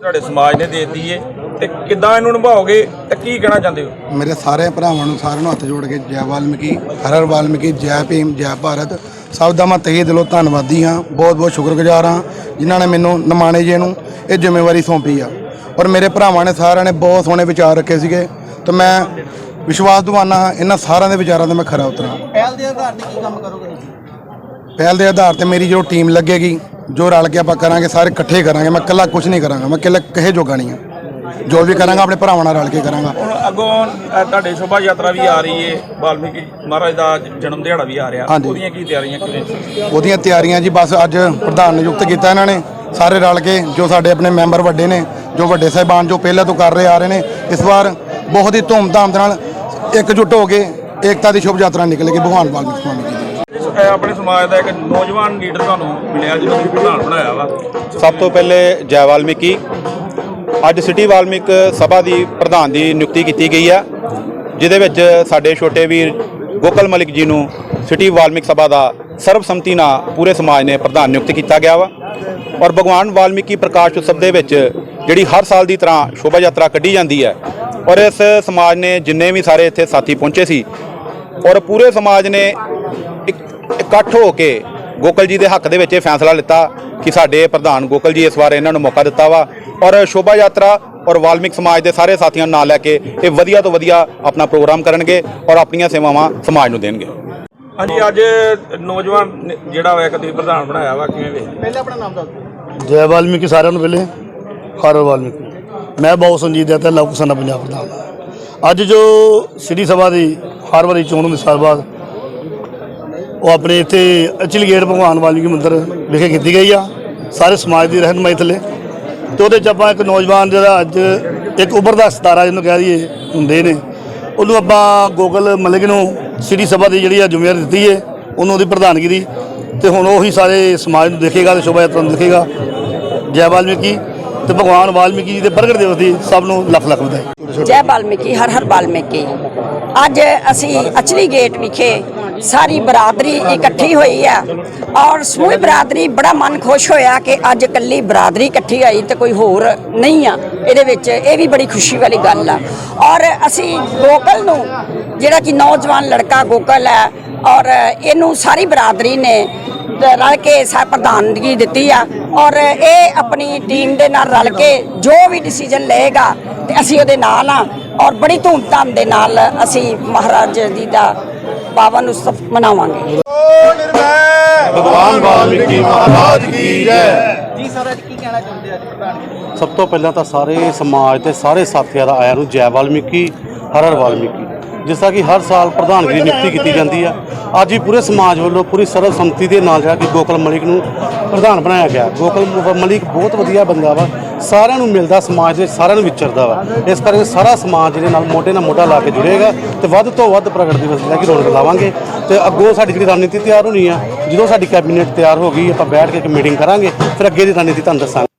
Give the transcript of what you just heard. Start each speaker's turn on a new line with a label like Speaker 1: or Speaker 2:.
Speaker 1: ਤੁਹਾਡੇ ਸਮਾਜ ਨੇ ਦੇ ਦਿੱਤੀ ਏ ਤੇ ਕਿੱਦਾਂ ਇਹਨੂੰ ਨਿਭਾਓਗੇ ਤੇ ਕੀ ਕਹਿਣਾ ਚਾਹੁੰਦੇ ਹੋ?
Speaker 2: ਮੇਰੇ ਸਾਰੇ ਭਰਾਵਾਂ ਨੂੰ ਸਾਰਿਆਂ ਨੂੰ ਹੱਥ ਜੋੜ ਕੇ ਜੈ ਵਾਲਮੀਕੀ ਹਰ ਹਰ ਵਾਲਮੀਕੀ ਜੈ ਭੀਮ ਜੈ ਭਾਰਤ। ਸਭ ਦਾ ਮੈਂ ਤਹਿ ਦਿਲੋਂ ਧੰਨਵਾਦੀ ਹਾਂ ਬਹੁਤ ਬਹੁਤ ਸ਼ੁਕਰਗੁਜ਼ਾਰ ਹਾਂ ਜਿਨ੍ਹਾਂ ਨੇ ਮੈਨੂੰ ਨਮਾਣੇ ਜੀ ਨੂੰ ਇਹ ਜ਼ਿੰਮੇਵਾਰੀ ਸੌਂਪੀ ਆ। ਔਰ ਮੇਰੇ ਭਰਾਵਾਂ ਨੇ ਸਾਰਿਆਂ ਨੇ ਬਹੁਤ ਸੋਹਣੇ ਵਿਚਾਰ ਰੱਖੇ ਸੀਗੇ ਤੇ ਮੈਂ ਵਿਸ਼ਵਾਸ ਦਿਵਾਨਾ ਹਾਂ ਇਹਨਾਂ ਸਾਰਿਆਂ ਦੇ ਵਿਚਾਰਾਂ ਤੇ ਮੈਂ ਖਰਾ ਉਤਰਾਂ।
Speaker 3: ਪਹਿਲ ਦੇ ਆਧਾਰ ਤੇ ਕੀ ਕੰਮ ਕਰੋਗੇ ਤੁਸੀਂ?
Speaker 2: ਪਹਿਲ ਦੇ ਆਧਾਰ ਤੇ ਮੇਰੀ ਜੋ ਟੀਮ ਲੱਗੇਗੀ ਜੋ ਰਲ ਕੇ ਆਪਾਂ ਕਰਾਂਗੇ ਸਾਰੇ ਇਕੱਠੇ ਕਰਾਂਗੇ। ਮੈਂ ਇਕੱਲਾ ਕੁਝ ਨਹੀਂ ਕਰਾਂਗਾ ਮੈਂ ਇਕੱਲਾ ਕਹੇ ਜੋਗਾ ਨਹੀਂ ਹਾਂ। ਜੋ ਵੀ ਕਰਾਂਗਾ ਆਪਣੇ ਭਰਾਵਾਂ ਨਾਲ ਰਲ ਕੇ ਕਰਾਂਗਾ।
Speaker 1: ਹੁਣ ਅੱਗੋਂ ਅ, ਤੁਹਾਡੇ ਸ਼ੋਭਾ ਯਾਤਰਾ ਵੀ ਆ ਰਹੀ ਏ। ਵਾਲਮੀਕੀ ਮਹਾਰਾਜ ਦਾ ਜਨਮ ਦਿਹਾੜਾ ਵੀ ਆ ਰਿਹਾ।
Speaker 2: ਹਾਂਜੀ।
Speaker 1: ਉਹਦੀਆਂ ਕੀ ਤਿਆਰੀਆਂ ਕਿਵੇਂ
Speaker 2: ਉਹਦੀਆਂ ਤਿਆਰੀਆਂ ਜੀ ਬਸ ਅੱਜ ਪ੍ਰਧਾਨ ਨਿਯੁਕਤ ਕੀਤਾ ਇਹਨਾਂ ਨੇ। ਸਾਰੇ ਰਲ ਕੇ ਜੋ ਸਾਡੇ ਆਪਣੇ ਮੈਂਬਰ ਵੱਡੇ ਨੇ ਜੋ ਵੱਡੇ ਸਾਹਿਬਾਨ ਜੋ ਪਹਿਲਾਂ ਤੋਂ ਕਰ ਰਹੇ ਆ ਰਹੇ ਨੇ ਇਸ ਵਾਰ ਬਹੁਤ ਹੀ ਧੂਮਧਾਮ ਦੇ ਨਾਲ ਇਕਜੁੱਟ ਹੋ ਕੇ ਏਕਤਾ ਦੀ ਸ਼ੁਭ ਯਾਤਰਾ ਨਿਕਲੇਗੀ ਭਗਵਾਨ ਵਾਲਮੀਕੀ ਸਵਾਮੀ ਜੀ ਦੀ।
Speaker 1: ਆਪਣੇ ਸਮਾਜ ਦਾ ਇੱਕ ਨੌਜਵਾਨ ਲੀਡਰ ਤੁਹਾਨੂੰ ਮਿਲਿਆ ਜਿਹਨੂੰ ਤੁਸੀਂ ਪ੍ਰਧਾਨ ਬਣਾਇਆ ਵਾ।
Speaker 4: ਸਭ ਤੋਂ ਪਹਿਲੇ ਜੈ ਵਾਲਮੀਕੀ। ਅੱਜ ਸਿਟੀ ਵਾਲਮੀਕ ਸਭਾ ਦੀ ਪ੍ਰਧਾਨ ਦੀ ਨਿਯੁਕਤੀ ਕੀਤੀ ਗਈ ਆ, ਜਿਹਦੇ ਵਿੱਚ ਸਾਡੇ ਛੋਟੇ ਵੀਰ ਗੋਕਲ ਮਲਿਕ ਜੀ ਨੂੰ ਸਿਟੀ ਵਾਲਮੀਕ ਸਭਾ ਦਾ ਸਰਬਸੰਮਤੀ ਨਾਲ ਪੂਰੇ ਸਮਾਜ ਨੇ ਪ੍ਰਧਾਨ ਨਿਯੁਕਤ ਕੀਤਾ ਗਿਆ ਵਾ। ਔਰ ਭਗਵਾਨ ਵਾਲਮੀਕੀ ਪ੍ਰਕਾਸ਼ ਉਤਸਵ ਦੇ ਵਿੱਚ ਜਿਹੜੀ ਹਰ ਸਾਲ ਦੀ ਤਰ੍ਹਾਂ ਸ਼ੋਭਾ ਯਾਤਰਾ ਕੱਢੀ ਜਾਂਦੀ ਹੈ, ਔਰ ਇਸ ਸਮਾਜ ਨੇ ਜਿੰਨੇ ਵੀ ਸਾਰੇ ਇੱਥੇ ਸਾਥੀ ਪਹੁੰਚੇ ਸੀ, ਔਰ ਪੂਰੇ ਸਮਾਜ ਨੇ ਇਕੱਠ ਹੋ ਕੇ ਗੋਕਲ ਜੀ ਦੇ ਹੱਕ ਦੇ ਵਿੱਚ ਇਹ ਫੈਸਲਾ ਲਿੱਤਾ ਕਿ ਸਾਡੇ ਪ੍ਰਧਾਨ ਗੋਕਲ ਜੀ ਇਸ ਵਾਰ ਇਹਨਾਂ ਨੂੰ ਮੌਕਾ ਦਿੱਤਾ ਵਾ। ਔਰ ਸ਼ੋਭਾ ਯਾਤਰਾ ਔਰ ਵਾਲਮੀਕ ਸਮਾਜ ਦੇ ਸਾਰੇ ਸਾਥੀਆਂ ਨੂੰ ਨਾਲ ਲੈ ਕੇ ਇਹ ਵਧੀਆ ਤੋਂ ਵਧੀਆ ਆਪਣਾ ਪ੍ਰੋਗਰਾਮ ਕਰਨਗੇ ਔਰ ਆਪਣੀਆਂ ਸੇਵਾਵਾਂ ਸਮਾਜ ਨੂੰ ਦੇਣਗੇ।
Speaker 1: ਹਾਂਜੀ ਅੱਜ ਨੌਜਵਾਨ ਜਿਹੜਾ ਹੋਇਆ ਕਦੀ ਪ੍ਰਧਾਨ ਬਣਾਇਆ ਵਾ ਕਿਵੇਂ ਵੇ
Speaker 3: ਪਹਿਲਾਂ ਆਪਣਾ ਨਾਮ ਦੱਸ ਦਿਓ।
Speaker 5: ਜੈ ਵਾਲਮੀਕੀ ਸਾਰਿਆਂ ਨੂੰ ਪਹਿਲੇ ਹਰ ਵਾਲਮੀਕੀ। ਮੈਂ ਬਹੁਤ ਸੰਜੀਤ ਦਾ ਤੇ ਲੋਕ ਸਨਾ ਪੰਜਾਬ ਪ੍ਰਧਾਨ ਅੱਜ ਜੋ ਸਿਟੀ ਸਭਾ ਦੀ ਹਰ ਵਾਰੀ ਚੋਣ ਹੁੰਦੀ ਸਾਲ ਬਾਅਦ ਉਹ ਆਪਣੇ ਇੱਥੇ ਅਚਲੀ ਗੇਟ ਭਗਵਾਨ ਵਾਲਮੀਕੀ ਮੰਦਿਰ ਵਿਖੇ ਕੀਤੀ ਗਈ ਆ। ਸਾਰੇ ਸਮਾਜ ਦੀ ਰਹਿਨਮਾਈ ਥੱਲੇ। ਤੇ ਉਹਦੇ ਚ ਆਪਾਂ ਇੱਕ ਨੌਜਵਾਨ ਜਿਹੜਾ ਅੱਜ ਇੱਕ ਉਭਰਦਾ ਸਿਤਾਰਾ ਜਿਹਨੂੰ ਕਹਿ ਦਈਏ ਹੁੰਦੇ ਨੇ। ਉਹਨੂੰ ਆਪਾਂ ਗੋਗਲ ਮਲਿਕ ਨੂੰ ਸਿਟੀ ਸਭਾ ਦੀ ਜਿਹੜੀ ਆ ਜ਼ਿੰਮੇਵਾਰੀ ਦਿੱਤੀ ਏ, ਉਹਨੂੰ ਉਹਦੀ ਪ੍ਰਧਾਨਗੀ ਦੀ। ਤੇ ਹੁਣ ਉਹੀ ਸਾਰੇ ਸਮਾਜ ਨੂੰ ਦੇਖੇਗਾ ਤੇ ਸ਼ੋਭਾ ਯਾਤਰਾ ਨੂੰ ਦੇਖੇਗਾ। ਜੈ ਵਾਲਮੀਕੀ ਤੇ ਭਗਵਾਨ ਵਾਲਮੀਕੀ ਜੀ ਦੇ ਪ੍ਰਗਟ ਦਿਵਸ ਦੀ ਸਭ ਨੂੰ ਲੱਖ ਲੱਖ ਵਧਾਈ।
Speaker 6: ਜੈ ਵਾਲਮੀਕੀ, ਹਰ ਹਰ ਵਾਲਮੀਕੀ। ਅੱਜ ਅਸੀਂ ਅਚਲੀ ਗੇਟ ਵਿਖੇ ਸਾਰੀ ਬਰਾਦਰੀ ਇਕੱਠੀ ਹੋਈ ਹੈ ਔਰ ਸਮੂਹ ਬਰਾਦਰੀ ਬੜਾ ਮਨ ਖੁਸ਼ ਹੋਇਆ ਕਿ ਅੱਜ ਇਕੱਲੀ ਬਰਾਦਰੀ ਇਕੱਠੀ ਆਈ ਤੇ ਕੋਈ ਹੋਰ ਨਹੀਂ ਆ। ਇਹਦੇ ਵਿੱਚ ਇਹ ਵੀ ਬੜੀ ਖੁਸ਼ੀ ਵਾਲੀ ਗੱਲ ਆ। ਔਰ ਅਸੀਂ ਗੋਕਲ ਨੂੰ, ਜਿਹੜਾ ਕਿ ਨੌਜਵਾਨ ਲੜਕਾ ਗੋਕਲ ਹੈ ਔਰ ਇਹਨੂੰ ਸਾਰੀ ਬਰਾਦਰੀ ਨੇ ਰਲ ਕੇ ਸਾ ਪ੍ਰਧਾਨਗੀ ਦਿੱਤੀ ਆ। ਔਰ ਇਹ ਆਪਣੀ ਟੀਮ ਦੇ ਨਾਲ ਰਲ ਕੇ ਜੋ ਵੀ ਡਿਸੀਜਨ ਲਏਗਾ ਤੇ ਅਸੀਂ ਉਹਦੇ ਨਾਲ ਆ। ਔਰ ਬੜੀ ਧੂਮਧਾਮ ਦੇ ਨਾਲ ਅਸੀਂ ਮਹਾਰਾਜ ਜੀ ਦਾ ਪਾਵਨ ਉਤਸਵ ਮਨਾਵਾਂਗੇ।
Speaker 5: ਭਗਵਾਨ ਵਾਲਮੀਕੀ ਮਹਾਰਾਜ ਕੀ ਜੈ।
Speaker 3: ਜੀ ਸਰ ਅੱਜ ਕੀ ਕਹਿਣਾ ਚਾਹੁੰਦੇ ਅੱਜ ਪ੍ਰਧਾਨ ਜੀ?
Speaker 7: ਸਭ ਤੋਂ ਪਹਿਲਾਂ ਤਾਂ ਸਾਰੇ ਸਮਾਜ ਤੇ ਸਾਰੇ ਸਾਥੀਆਂ ਦਾ ਆਇਆਂ ਨੂੰ ਜੈ ਵਾਲਮੀਕੀ ਹਰ ਹਰ ਵਾਲਮੀਕੀ। ਜਿਸ ਤਰ੍ਹਾਂ ਕਿ ਹਰ ਸਾਲ ਪ੍ਰਧਾਨਗੀ ਦੀ ਨਿਯੁਕਤੀ ਕੀਤੀ ਜਾਂਦੀ ਆ। ਅੱਜ ਹੀ ਪੂਰੇ ਸਮਾਜ ਵੱਲੋਂ ਪੂਰੀ ਸਰਬਸੰਮਤੀ ਦੇ ਨਾਲ ਜਿਹੜਾ ਕਿ ਗੋਕਲ ਮਲਿਕ ਨੂੰ ਪ੍ਰਧਾਨ ਬਣਾਇਆ ਗਿਆ। ਗੋਕਲ ਮਲਿਕ ਬਹੁਤ ਵਧੀਆ ਬੰਦਾ ਵਾ। ਸਾਰਿਆਂ ਨੂੰ ਮਿਲਦਾ, ਸਮਾਜ ਦੇ ਸਾਰਿਆਂ ਨੂੰ ਵਿਚਰਦਾ ਵਾ। ਇਸ ਕਰਕੇ ਸਾਰਾ ਸਮਾਜ ਜਿਹਦੇ ਨਾਲ ਮੋਢੇ ਨਾਲ ਮੋਢਾ ਲਾ ਕੇ ਜੁੜੇਗਾ ਤੇ ਵੱਧ ਤੋਂ ਵੱਧ ਪ੍ਰਗਟ ਦਿਵਸ ਜਿਹੜਾ ਕਿ ਰੌਣਕ ਲਾਵਾਂਗੇ। ਤੇ ਅੱਗੋਂ ਸਾਡੀ ਜਿਹੜੀ ਰਣਨੀਤੀ ਤਿਆਰ ਹੋਣੀ ਆ, ਜਦੋਂ ਸਾਡੀ ਕੈਬਨਿਟ ਤਿਆਰ ਹੋ ਗਈ, ਆਪਾਂ ਬੈਠ ਕੇ ਇੱਕ ਮੀਟਿੰਗ ਕਰਾਂਗੇ, ਫਿਰ ਅੱਗੇ ਦੀ ਰਣਨੀਤੀ ਤੁਹਾਨੂੰ ਦੱਸਾਂਗੇ।